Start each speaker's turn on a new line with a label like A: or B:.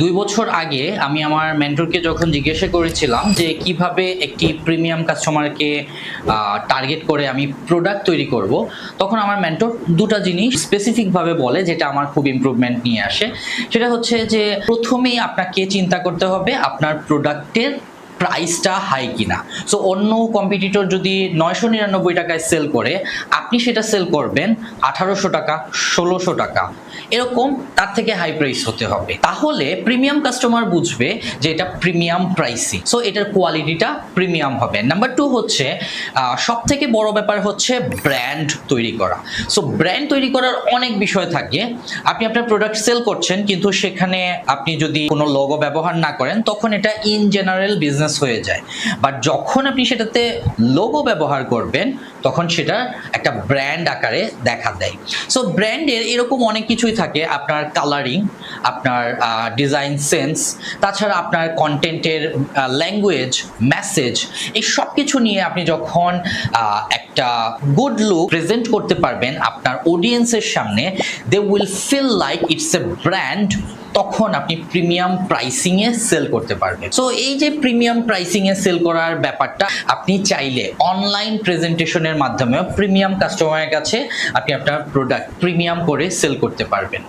A: দুই বছর আগে আমি আমার মেন্টরকে যখন জিজ্ঞাসা করেছিলাম যে কীভাবে একটি প্রিমিয়াম কাস্টমারকে টার্গেট করে আমি প্রোডাক্ট তৈরি করব, তখন আমার মেন্টর দুটো জিনিস স্পেসিফিকভাবে বলে যেটা আমার খুব ইমপ্রুভমেন্ট নিয়ে আসে। সেটা হচ্ছে যে প্রথমেই আপনাকে চিন্তা করতে হবে আপনার প্রোডাক্টের প্রাইসটা হাই কিনা। সো অন্য কম্পিটিটর যদি নয়শো নিরানব্বই টাকায় সেল করে আপনি সেটা সেল করবেন আঠারোশো টাকা, ষোলোশো টাকা। এরকম তার থেকে হাই প্রাইস হতে হবে। তাহলে প্রিমিয়াম কাস্টমার বুঝবে যে এটা প্রিমিয়াম প্রাইসিং সো এটার কোয়ালিটিটা প্রিমিয়াম হবে। নাম্বার টু হচ্ছে সব থেকে বড় ব্যাপার হচ্ছে ব্র্যান্ড তৈরি করা। সো ব্র্যান্ড তৈরি করার অনেক বিষয় থাকে। আপনি আপনার প্রোডাক্ট সেল করছেন, কিন্তু সেখানে আপনি যদি কোনো লোগো ব্যবহার না করেন, তখন এটা ইন জেনারেল বিজনেস হয়ে যায়। বাট যখন আপনি সেটাতে লোগো ব্যবহার করবেন তখন সেটা একটা ব্র্যান্ড আকারে দেখা দেয়। সো ব্র্যান্ডের এরকম অনেক কিছুই থাকে, আপনার কালারিং আপনার ডিজাইন সেন্স তাছাড়া আপনার কন্টেন্টের ল্যাঙ্গুয়েজ মেসেজ এই সব কিছু নিয়ে আপনি যখন একটা গুড লুক প্রেজেন্ট করতে পারবেন আপনার অডিয়েন্সের সামনে they will feel like it's a brand তখন আপনি প্রিমিয়াম প্রাইসিংয়ে সেল করতে পারবেন। সো এই যে প্রিমিয়াম প্রাইসিংয়ে সেল করার ব্যাপারটা, আপনি চাইলে অনলাইন প্রেজেন্টেশনের মাধ্যমে প্রিমিয়াম কাস্টমারের কাছে আপনি আপনার প্রোডাক্ট প্রিমিয়াম করে সেল করতে পারবেন।